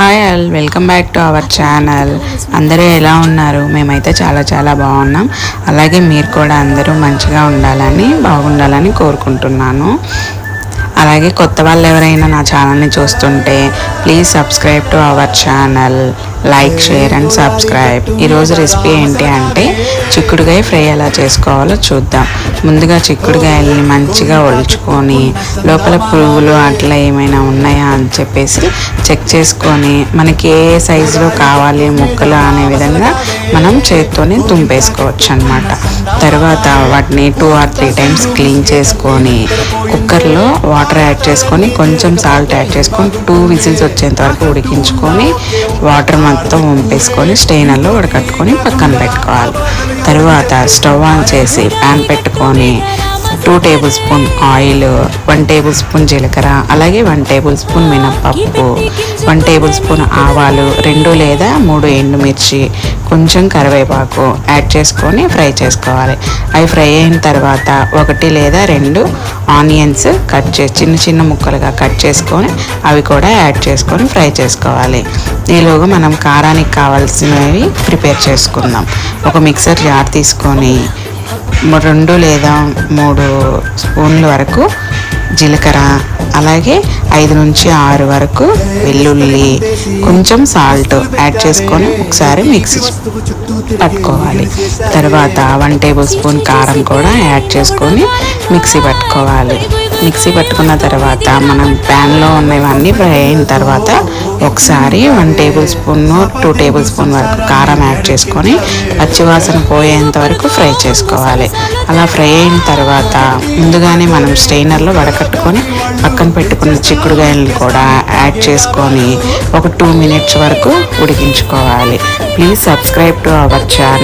Hi all welcome back to our channel అందరూ ఎలా ఉన్నారు? మేమైతే చాలా చాలా బాగున్నాం. అలాగే మీరు కూడా అందరూ మంచిగా ఉండాలని బాగుండాలని కోరుకుంటున్నాను. అలాగే కొత్త వాళ్ళు ఎవరైనా నా ఛానల్ని చూస్తుంటే please subscribe to our channel like share and subscribe. ఈరోజు రెసిపీ ఏంటి అంటే చిక్కుడుగాయ ఫ్రై ఎలా చేసుకోవాలో చూద్దాం. ముందుగా చిక్కుడుగాయల్ని మంచిగా ఒలుచుకొని లోపల పురుగులు అట్లా ఏమైనా ఉన్నాయా అని చెప్పేసి చెక్ చేసుకొని మనకి ఏ సైజులో కావాలి ముక్కలు అనే విధంగా మనం చేత్తోనే తుంపేసుకోవచ్చు అనమాట తర్వాత వాటిని two or three times clean చేసుకొని కుక్కర్లో వాటర్ యాడ్ చేసుకొని కొంచెం సాల్ట్ యాడ్ చేసుకొని టూ విజిల్స్ వచ్చేంత వరకు ఉడికించుకొని వాటర్ మొత్తం వంపేసుకొని స్టెయినర్లో ఉడకట్టుకొని పక్కన పెట్టుకోవాలి. తర్వాత స్టవ్ ఆన్ చేసి ప్యాన్ పెట్టుకొని two table spoon oil one table spoon జీలకర్ర అలాగే వన్ టేబుల్ స్పూన్ మినప్పప్పు వన్ టేబుల్ స్పూన్ ఆవాలు రెండు లేదా మూడు ఎండుమిర్చి కొంచెం కరివేపాకు యాడ్ చేసుకొని ఫ్రై చేసుకోవాలి. అవి ఫ్రై అయిన తర్వాత ఒకటి లేదా రెండు ఆనియన్స్ కట్ చేసి చిన్న చిన్న ముక్కలుగా కట్ చేసుకొని అవి కూడా యాడ్ చేసుకొని ఫ్రై చేసుకోవాలి. ఈలోగా మనం కారానికి కావాల్సినవి ప్రిపేర్ చేసుకుందాం. ఒక మిక్సర్ జార్ తీసుకొని రెండు లేదా మూడు స్పూన్ల వరకు జీలకర్ర అలాగే ఐదు నుంచి ఆరు వరకు వెల్లుల్లి కొంచెం సాల్ట్ యాడ్ చేసుకొని ఒకసారి మిక్సీ పట్టుకోవాలి. తర్వాత వన్ టేబుల్ స్పూన్ కారం కూడా యాడ్ చేసుకొని మిక్సీ పట్టుకోవాలి. మిక్సీ పట్టుకున్న తర్వాత మనం ప్యాన్లో ఉన్నవన్నీ ఫ్రై అయిన తర్వాత ఒకసారి one table spoon two table spoon వరకు కారం యాడ్ చేసుకొని పచ్చివాసన పోయేంత వరకు ఫ్రై చేసుకోవాలి. అలా ఫ్రై అయిన తర్వాత ముందుగానే మనం స్ట్రైనర్లో వడకట్టుకొని పక్కన పెట్టుకున్న చిక్కుడుగాయలను కూడా యాడ్ చేసుకొని ఒక టూ మినిట్స్ వరకు ఉడికించుకోవాలి. Please subscribe to our channel.